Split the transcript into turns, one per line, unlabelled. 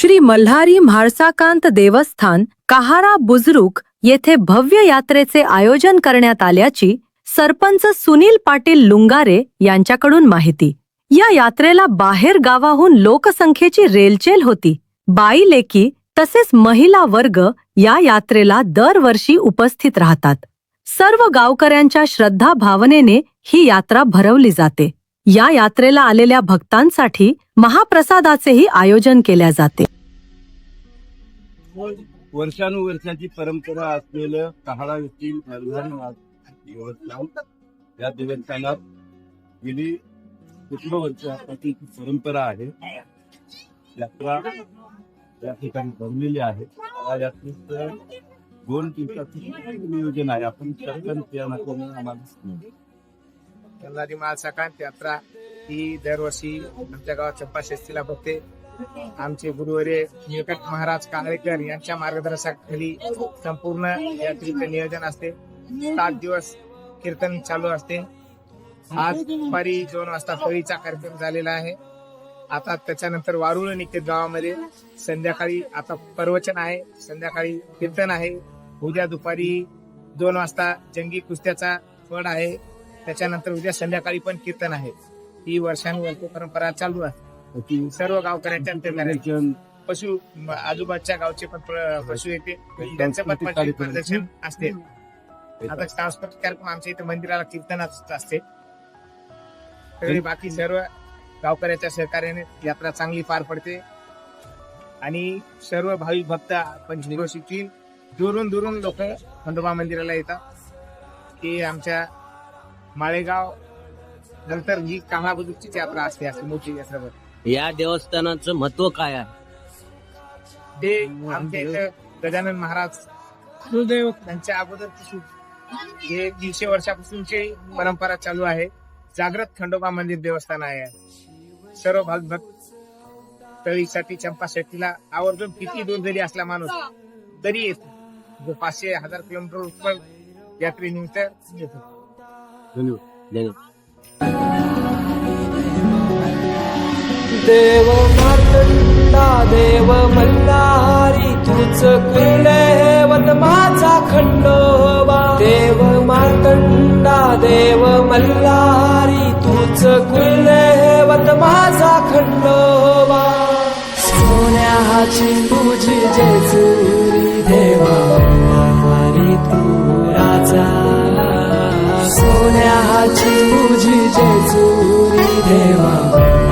श्री मल्हारी म्हाळसाकांत देवस्थान कहारा बुजरुक येथे भव्य यात्रेचे आयोजन करण्यात आल्याची सरपंच सुनील पाटील लुंगारे यांच्याकडून माहिती. या यात्रेला बाहेर गावाहून लोकसंख्येची रेलचेल होती. बाई लेकी तसेच महिला वर्ग या यात्रेला दरवर्षी उपस्थित राहतात. सर्व गावकऱ्यांच्या श्रद्धा भावनेने ही यात्रा भरवली जाते. या यात्रेला आलेल्या भक्तांसाठी महाप्रसादाचेही आयोजन केल्या जाते.
वर्षानुवर्षाची परंपरा असलेलं कहाडा येथील या देवस्थानात गेली कुटुंब वर्षापासून परंपरा आहे. यात्रा या ठिकाणी भरलेली आहे. या यात्रेचं दोन दिवसाचं नियोजन आहे. आपण सरपंच या नात्याने आम्हाला.
महासकांत यात्रा ही दरवर्षी आमच्या गावात चंपा शेस्तीला होते आमचे गुरुवर्य निळकंठ महाराज कांगळेकर यांच्या मार्गदर्शनाखाली संपूर्ण यात्रेचं नियोजन असते. सात दिवस कीर्तन चालू असते. आज दुपारी दोन वाजता होळीचा कार्यक्रम झालेला आहे. आता त्याच्यानंतर वारुळ निघते गावामध्ये संध्याकाळी आता प्रवचन आहे. संध्याकाळी कीर्तन आहे. उद्या दुपारी दोन वाजता जंगी कुस्त्याचा फड आहे. त्याच्यानंतर उद्या संध्याकाळी पण कीर्तन आहे. ही वर्षानुवर्ष परंपरा चालू आहे. सर्व गावकऱ्यांच्या अंतर्गत पशु आजूबाजूच्या गावचे पण पशु येते. त्यांचं पण प्रदर्शन असते. आता सांस्कृतिक कार्यक्रम आमच्या इथे मंदिराला कीर्तनात असते तरी बाकी सर्व गावकऱ्याच्या सहकार्याने यात्रा चांगली पार पडते. आणि सर्व भाविक भक्त पंचक्रोशीतील दुरून दुरून लोक खंडोबा मंदिराला येतात. की आमच्या माळेगाव नंतर ही कामा बुजुर्गचीच यात्रा असते अशी मोठी यात्रा.
या देवस्थानाचं महत्त्व काय आहे?
ते आमच्या इथं गजानन महाराज सुदैव त्यांच्या अगोदर हे दीडशे वर्षापासूनची परंपरा चालू आहे जागृत खंडोबा मंदिर देवस्थान आहे. सर्व भाग भक्त तळीसाठी चंपा शेट्टीला आवर्जून किती दूर जरी असला माणूस तरी येतो. जो पाचशे हजार किलोमीटर उत्पल यात्रेनिमित्त येतो.
धन्यवाद.
देव मातंडा देव मल्हारी तुझ कुलदेवत माझा खंडोबा. देव मातंडा देव मल्हारी तुझ कुलदेवत माझा खंडोबा. सोन्याची तुझी जेजुरी देवा मल्हारी तू राजा. सोन्याची तुझी जेजुरी देवा